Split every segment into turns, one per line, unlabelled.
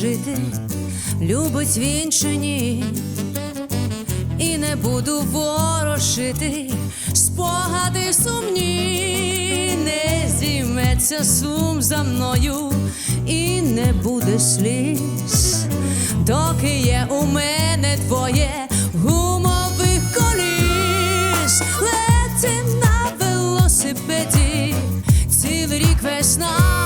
жити, любить він чи ні, і не буду ворошити спогади сумні, не зійметься сум за мною, і не буде сліз, доки є у мене двоє гумових коліс, лети на велосипеді, цілий рік весна,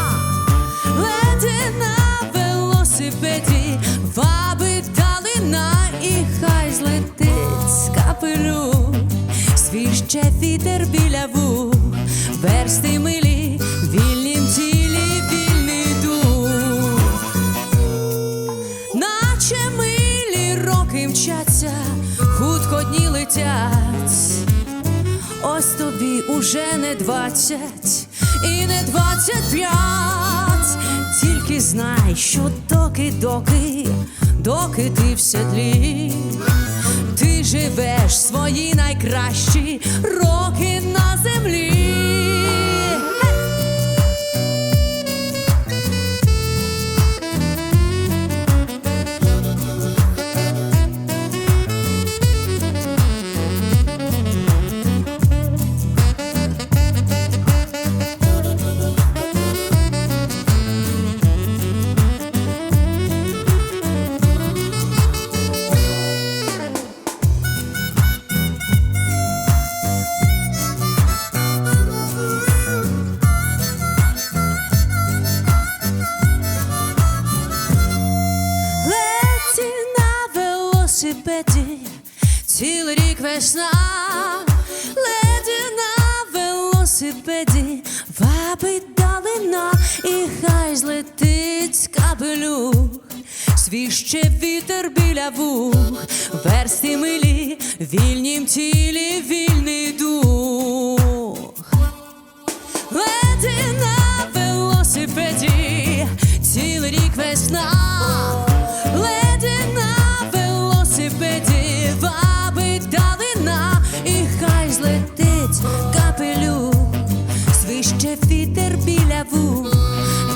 версти милі, тілі, вільний дух. Наче милі роки мчаться, хутко дні летять. Ось тобі уже не двадцять і не двадцять п'ять. Тільки знай, що доки, доки, доки ти в седлі, ти живеш свої найкращі роки на велосипеді, цілий рік весна, леді на велосипеді, вабить далина, і хай злетить кабелюх, свіще вітер біля вух, версті милі, вільнім тілі, вільний хай злетить капелюх, свище вітер біля вух,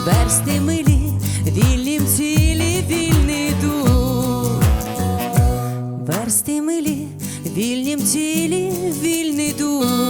версти милі, вільнім цілі, вільний дух. Версти милі, вільнім тілі, вільний дух.